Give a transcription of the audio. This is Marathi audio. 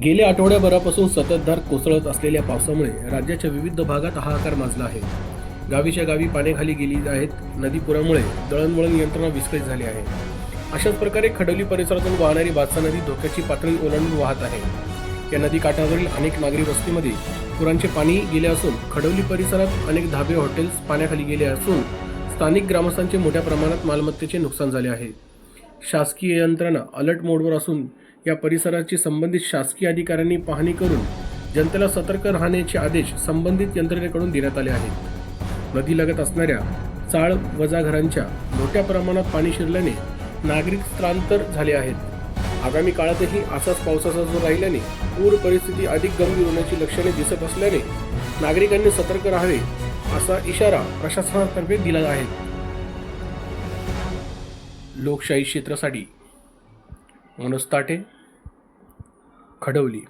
गेल्या आठवड्याभरापासून संततधार कोसळत असलेल्या पावसामुळे राज्याच्या विविध भागात हाहाकार माजला आहे. गावीच्या गावी पाण्याखाली गेली आहेत नदीपुरामुळे दळणवळण यंत्रणा विस्कळीत झाली आहे. अशाच प्रकारे खडोली परिसरातून वाहणारी बादसा नदी धोक्याची पातळी ओलांडून वाहत आहे. या नदी काठावरील अनेक नागरी वस्तीमध्ये पुरांचे पाणी गेले असून खडोली परिसरात अनेक धाबे हॉटेल्स पाण्याखाली गेले असून स्थानिक ग्रामस्थांचे मोठ्या प्रमाणात मालमत्तेचे नुकसान झाले आहे. शासकीय यंत्रणा अलर्ट मोडवर असून या परिसराची संबंधित शासकीय अधिकाऱ्यांनी पाहणी करून जनतेला सतर्क राहण्याचे आदेश संबंधित यंत्रणेकडून देण्यात आले आहेत. नदीलगत असणाऱ्या चाळ वजा घरांच्या मोठ्या प्रमाणात पाणी शिरल्याने नागरिक स्थलांतर झाले आहेत. आगामी काळातही असाच पावसाचा जोर राहिल्याने पूर परिस्थिती अधिक गंभीर होण्याची लक्षणे दिसत असल्याने नागरिकांनी सतर्क राहावे असा इशारा प्रशासनातर्फे दिला आहे. लोकशाही क्षेत्रासाठी मनोज ताटे खडवली.